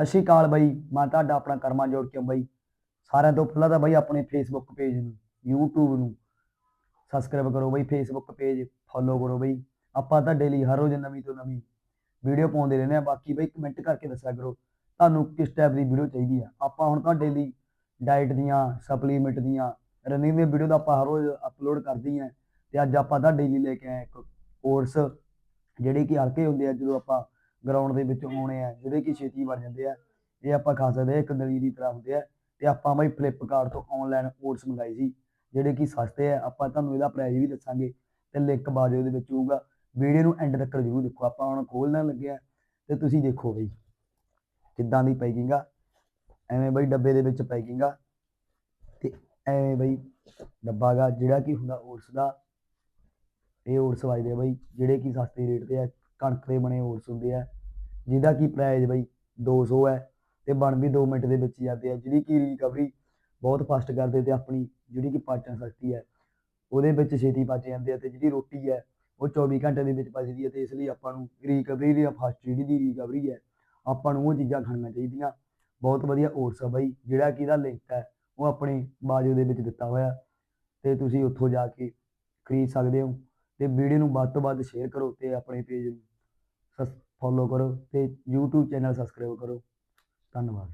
ਸਤਿ ਸ਼੍ਰੀ ਅਕਾਲ ਬਾਈ, ਮੈਂ ਤੁਹਾਡਾ ਆਪਣਾ ਕਰਮਾ ਜੋੜ ਕੇ ਬਾਈ। ਸਾਰਿਆਂ ਤੋਂ ਪਹਿਲਾਂ ਤਾਂ ਬਾਈ ਆਪਣੇ ਫੇਸਬੁੱਕ ਪੇਜ ਨੂੰ, YouTube ਨੂੰ ਸਬਸਕ੍ਰਾਈਬ ਕਰੋ ਬਾਈ ਫੇਸਬੁੱਕ ਪੇਜ ਫੋਲੋ ਕਰੋ ਬਾਈ। ਆਪਾਂ ਤਾਂ ਡੇਲੀ ਹਰ ਰੋਜ਼ ਨਵੀਂ ਤੋਂ ਨਵੀਂ ਵੀਡੀਓ ਪਾਉਂਦੇ ਰਹਿੰਦੇ ਆ ਬਾਕੀ ਬਾਈ ਕਮੈਂਟ ਕਰਕੇ ਦੱਸਿਆ ਕਰੋ, ਤੁਹਾਨੂੰ ਕਿਸ ਟਾਈਪ ਦੀ ਵੀਡੀਓ ਚਾਹੀਦੀ ਆ। ਆਪਾਂ ਹੁਣ ਤਾਂ ਡੇਲੀ ਡਾਈਟ ਦੀਆਂ ਸਪਲੀਮੈਂਟ ਦੀਆਂ ਰਨਿੰਗ ਦੀਆਂ ਵੀਡੀਓ ਤਾਂ ਆਪਾਂ ਹਰ ਰੋਜ਼ ਅਪਲੋਡ ਕਰਦੀ ਆ ਤੇ ਅੱਜ ਆਪਾਂ ਤਾਂ ਡੇਲੀ ਲੈ ਕੇ ਆਏ ਇੱਕ ਕੋਰਸ ਜਿਹੜੇ ਕਿ ਹਲਕੇ ਹੁੰਦੇ ਆ, ਜਦੋਂ ਆਪਾਂ ਗਰਾਊਂਡ ਦੇ ਵਿੱਚ ਆਉਣੇ ਆ, ਜਿਹੜੇ ਕਿ ਛੇਤੀ ਬਣ ਜਾਂਦੇ ਆ, ਇਹ ਆਪਾਂ ਖਾ ਸਕਦੇ ਆ, ਇੱਕ ਦਲੀ ਦੀ ਤਰ੍ਹਾਂ ਹੁੰਦੇ ਆ, ਤੇ ਆਪਾਂ ਬਾਈ ਫਲਿੱਪਕਾਰਟ ਤੋਂ ਆਨਲਾਈਨ ਓਟਸ ਮੰਗਾਏ ਸੀ, ਜਿਹੜੇ ਕਿ ਸਸਤੇ ਆ, ਆਪਾਂ ਤੁਹਾਨੂੰ ਇਹਦਾ ਪ੍ਰਾਈਸ ਵੀ ਦੱਸਾਂਗੇ, ਤੇ ਲਿੰਕ ਬਾਜੂ ਦੇ ਵਿੱਚ ਹੋਊਗਾ ਵੀਡੀਓ ਨੂੰ ਐਂਡ ਤੱਕ ਜ਼ਰੂਰ ਦੇਖੋ, ਆਪਾਂ ਹੁਣ ਖੋਲਣ ਲੱਗਿਆ ਆ, ਤੇ ਤੁਸੀਂ ਦੇਖੋ ਬਈ, ਕਿੱਦਾਂ ਦੀ ਪੈਕਿੰਗ ਆ, ਐਵੇਂ ਬਈ ਡੱਬੇ ਦੇ ਵਿੱਚ ਪੈਕਿੰਗ ਆ, ਤੇ ਐਵੇਂ ਬਈ ਡੱਬਾ ਗਾ, ਜਿਹੜਾ ਕਿ ਹੁੰਦਾ ਓਟਸ ਦਾ, ਇਹ ਓਟਸ ਵਜਦੇ ਆ ਬਈ, ਜਿਹੜੇ ਕਿ ਸਸਤੇ ਰੇਟ ਤੇ ਆ ਕਣਕ ਦੇ ਬਣੇ ਓਟਸ ਹੁੰਦੇ ਆ, ਜਿਹਦਾ ਕਿ ਪ੍ਰਾਈਸ ਬਈ 200 ਹੈ ਤੇ ਬਣ ਵੀ 2 ਮਿੰਟ ਦੇ ਵਿੱਚ ਹੀ ਜਾਂਦੇ ਆ, ਜਿਹੜੀ ਕਿ ਰਿਕਵਰੀ ਬਹੁਤ ਫਾਸਟ ਕਰਦੇ ਤੇ ਆਪਣੀ ਜਿਹੜੀ ਕਿ ਪਾਚਨ ਸ਼ਕਤੀ ਹੈ, ਉਹਦੇ ਵਿੱਚ ਛੇਤੀ ਪਚ ਜਾਂਦੇ ਆ ਤੇ ਜਿਹੜੀ ਰੋਟੀ ਹੈ, ਉਹ 24 ਘੰਟੇ ਦੇ ਵਿੱਚ ਪਚਦੀ ਹੈ ਤੇ ਇਸ ਲਈ ਆਪਾਂ ਨੂੰ ਰਿਕਵਰੀ ਦੀ ਫਾਸਟ ਜਿਹੜੀ ਦੀ ਰਿਕਵਰੀ ਹੈ, ਆਪਾਂ ਨੂੰ ਉਹ ਚੀਜ਼ਾਂ ਖਾਣੀਆਂ ਚਾਹੀਦੀਆਂ। ਬਹੁਤ ਵਧੀਆ ਓਟਸ ਆ ਬਾਈ, ਜਿਹੜਾ ਕਿ ਇਹਦਾ ਲਿੰਕ ਹੈ, ਉਹ ਆਪਣੇ ਬਾਜੂ ਦੇ ਵਿੱਚ ਦਿੱਤਾ ਹੋਇਆ, ਤੇ ਤੁਸੀਂ ਉੱਥੋਂ ਜਾ ਕੇ ਖਰੀਦ ਸਕਦੇ ਹੋ, ਤੇ ਵੀਡੀਓ ਨੂੰ ਵੱਧ ਤੋਂ ਵੱਧ ਸ਼ੇਅਰ ਕਰੋ ਤੇ ਆਪਣੇ ਪੇਜ ਨੂੰ। ਫੋਲੋ ਕਰੋ ਤੇ YouTube ਚੈਨਲ ਸਬਸਕ੍ਰਾਈਬ ਕਰੋ। ਧੰਨਵਾਦ।